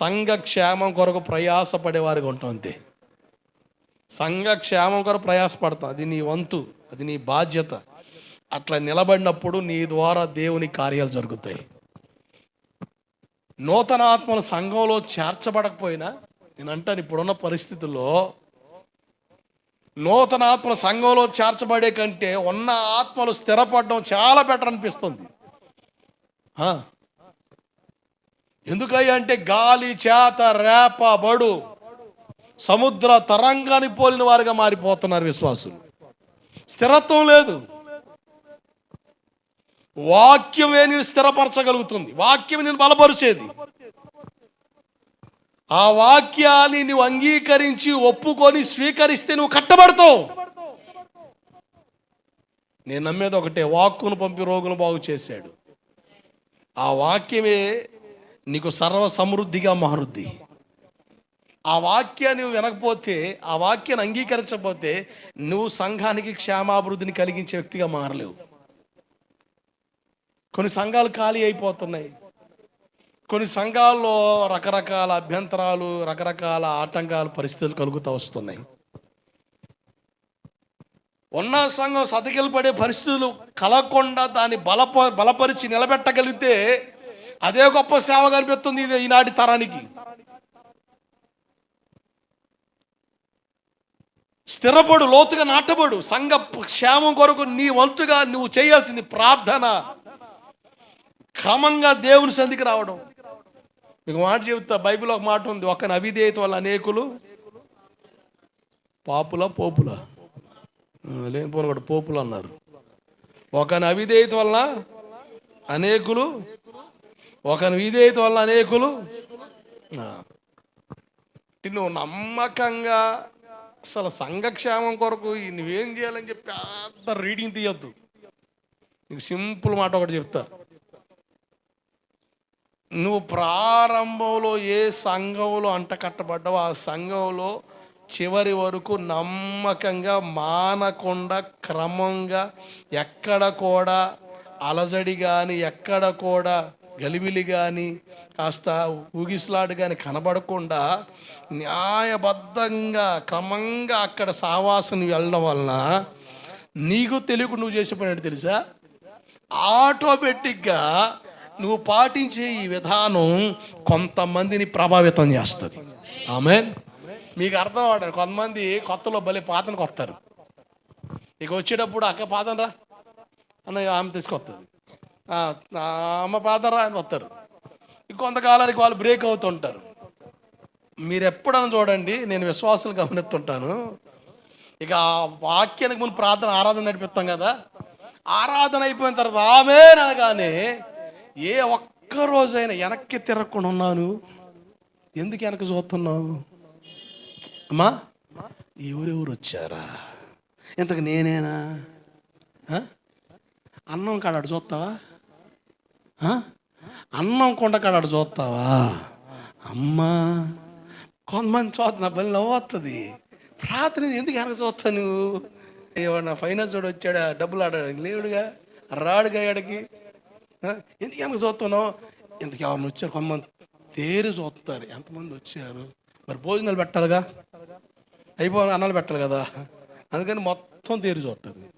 సంఘ క్షేమం కొరకు ప్రయాసపడేవారిగా ఉంటాం అంతే. సంఘ క్షేమం కొరకు ప్రయాసపడతాం అది నీ వంతు అది నీ బాధ్యత. అట్లా నిలబడినప్పుడు నీ ద్వారా దేవుని కార్యాలు జరుగుతాయి. నూతన ఆత్మలు సంఘంలో చేర్చబడకపోయినా నేను అంటాను ఇప్పుడున్న పరిస్థితుల్లో నూతన సంఘంలో చేర్చబడే కంటే ఉన్న ఆత్మలు స్థిరపడడం చాలా బెటర్ అనిపిస్తుంది. ఎందుకయ్యా అంటే గాలి చేత రేప బడు సముద్ర తరంగాన్ని పోలిన వారుగా మారిపోతున్నారు విశ్వాసులు. స్థిరత్వం లేదు. వాక్యమే నేను స్థిరపరచగలుగుతుంది? వాక్యం నేను బలపరిచేది. ఆ వాక్యాన్ని నువ్వు అంగీకరించి ఒప్పుకొని స్వీకరిస్తే నువ్వు కట్టబడతావు. నేను నమ్మేది ఒకటే వాక్కును పంపి రోగును బాగు చేశాడు. ఆ వాక్యమే నీకు సర్వ సమృద్ధిగా మారుద్ది. ఆ వాక్యాన్ని నువ్వు వినకపోతే ఆ వాక్యాన్ని అంగీకరించకపోతే నువ్వు సంఘానికి క్షేమాభివృద్ధిని కలిగించే వ్యక్తిగా మారలేవు. కొన్ని సంఘాలు ఖాళీ అయిపోతున్నాయి. కొన్ని సంఘాల్లో రకరకాల అభ్యంతరాలు రకరకాల ఆటంకాలు పరిస్థితులు కలుగుతూ వస్తున్నాయి. ఉన్న సంఘం సతకిలు పడే పరిస్థితులు కలగకుండా దాన్ని బలప బలపరిచి నిలబెట్టగలిగితే అదే గొప్ప సేవ కనిపిస్తుంది ఇది ఈనాటి తరానికి. స్థిరపడు లోతుగా నాటబడు సంఘ క్షేమం కొరకు నీ వంతుగా నువ్వు చేయాల్సింది ప్రార్థన. క్రమంగా దేవుని సంధికి రావడం. మీకు మాట చెబుతా బైబిల్ ఒక మాట ఉంది ఒక అవిధేయత వల్ల అనేకులు పాపుల పోపుల. లేనిపోను కూడా పోపులు అన్నారు. ఒక అవిధేయత వలన అనేకులు ఒక విధేయత వల్ల అనేకులు నువ్వు నమ్మకంగా అసలు సంఘక్షేమం కొరకు నువ్వేం చేయాలని చెప్పి పెద్ద రీడింగ్ తీయొద్దు. నీకు సింపుల్ మాట ఒకటి చెప్తా. నువ్వు ప్రారంభంలో ఏ సంఘంలో అంట కట్టబడ్డావో ఆ సంఘంలో చివరి వరకు నమ్మకంగా మానకుండా క్రమంగా ఎక్కడ కూడా అలజడి కానీ ఎక్కడ కూడా గలిబిలి కానీ కాస్త ఊగిసలాడు కానీ కనబడకుండా న్యాయబద్ధంగా క్రమంగా అక్కడ సావాసం వెళ్ళడం వలన నీకు తెలుగు నువ్వు చేసే పని తెలుసా? ఆటోమేటిక్గా నువ్వు పాటించే ఈ విధానం కొంతమందిని ప్రభావితం చేస్తుంది. ఆమె మీకు అర్థం అవడం కొంతమంది కొత్తలో భలే పాతనకు వస్తారు ఇక వచ్చేటప్పుడు అక్క పాదం రా. అన్న ఆమె తీసుకొస్తుంది అమ్మ పాదరా అని వస్తారు. కొంతకాలానికి వాళ్ళు బ్రేక్ అవుతుంటారు. మీరు ఎప్పుడన్నా చూడండి నేను విశ్వాసం గమనిస్తుంటాను. ఇక ఆ వాక్యానికి ముందు ప్రార్థన ఆరాధన నడిపిస్తాం కదా. ఆరాధన అయిపోయిన తర్వాత ఆమె అనగానే ఏ ఒక్క రోజైనా వెనక్కి తిరగకుండా ఉన్నాను. ఎందుకు వెనక్కి చూస్తున్నావు? అమ్మా ఎవరెవరు వచ్చారా? ఇంతకు నేనేనా? అన్నం కాడ చూస్తావా? అన్నం కొండ చూస్తావా? అమ్మా కొంతమంది చూస్తా నా బలి నవ్వుతుంది ప్రార్థన ఎందుకు వెనక చూస్తా నువ్వు? ఏమన్నా ఫైనాన్స్ వాడు వచ్చాడా? డబ్బులు ఆడాడు లేవుడుగా రాడుగా ఆడికి ఎందుకు వెనక చూస్తున్నావు? ఇంతకు ఎవరిని వచ్చారు? కొంతమంది తేరి చూస్తారు. ఎంతమంది వచ్చారు? మరి భోజనాలు పెట్టాలిగా? అయిపో అన్నాలు పెట్టాలి కదా? అందుకని మొత్తం తేరి చూస్తారు.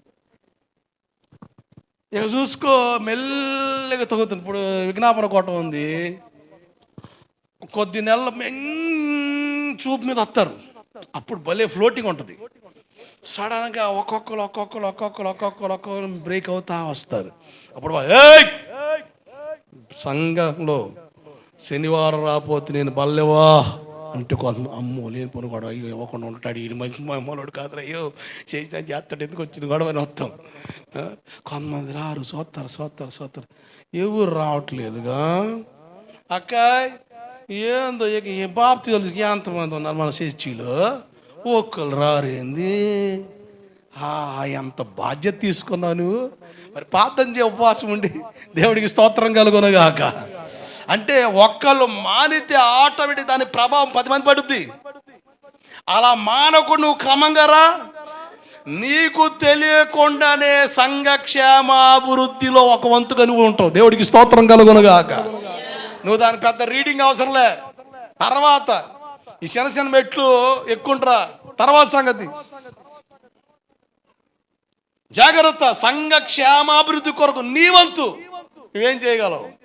ఇక చూసుకో మెల్లగా తగ్గుతుంది ఇప్పుడు విజ్ఞాపన కోటం ఉంది. కొద్ది నెలల మెన్ చూపు మీద వస్తారు. అప్పుడు భలే ఫ్లోటింగ్ ఉంటుంది. సడన్గా ఒక్కొక్కరు ఒక్కొక్కరు ఒక్కొక్కరు ఒక్కొక్కరు ఒక్కొక్కరు బ్రేక్ అవుతా వస్తారు. అప్పుడు సంఘంలో శనివారం రాపోతే నేను బల్లెవా అంటే అమ్మో లేని పని గొడవ. అయ్యో ఇవ్వకుండా ఉంటాడు. ఈయన మంచి మామూలుడు కాదురా. అయ్యో చేసిన చేస్తాడు ఎందుకు వచ్చిన గొడవ అని వస్తాం కొంతమంది రారు చూస్తారు చూస్తారు చూస్తారు ఎవరు రావట్లేదుగా? అక్క ఏందో ఏ బాప్తి తెలుసు ఎంతమంది ఉన్నారు మన చర్చిలో? ఒక్కరు రారేంది? ఆ, ఎంత బాధ్యత తీసుకున్నావు నువ్వు మరి పాతం చే ఉపవాసం ఉండి దేవుడికి స్తోత్రం కలుగునగాక. అంటే ఒక్కళ్ళు మానితే ఆటోమేటిక్ దాని ప్రభావం పది మంది పడుద్ది. అలా మానకు నువ్వు క్రమంగా రా. నీకు తెలియకుండానే సంఘక్షేమాభివృద్ధిలో ఒక వంతుగా నువ్వు ఉంటావు. దేవుడికి స్తోత్రం కలుగునుగాక. నువ్వు దాని పెద్ద రీడింగ్ అవసరంలే. తర్వాత ఈ చిన్న చిన్న మెట్లు ఎక్కుంట్రా తర్వాత సంగతి. జాగ్రత్త సంఘ క్షేమాభివృద్ధి కొరకు నీ వంతు నువ్వేం చేయగలవు?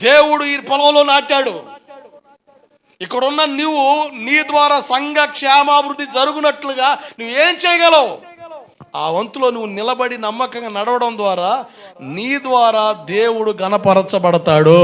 దేవుడు ఈ పొలంలో నాటాడు. ఇక్కడున్న నువ్వు నీ ద్వారా సంఘ క్షేమాభివృద్ధి జరుగునట్లుగా నువ్వేం చేయగలవు? ఆ వంతులో నువ్వు నిలబడి నమ్మకంగా నడవడం ద్వారా నీ ద్వారా దేవుడు గణపరచబడతాడు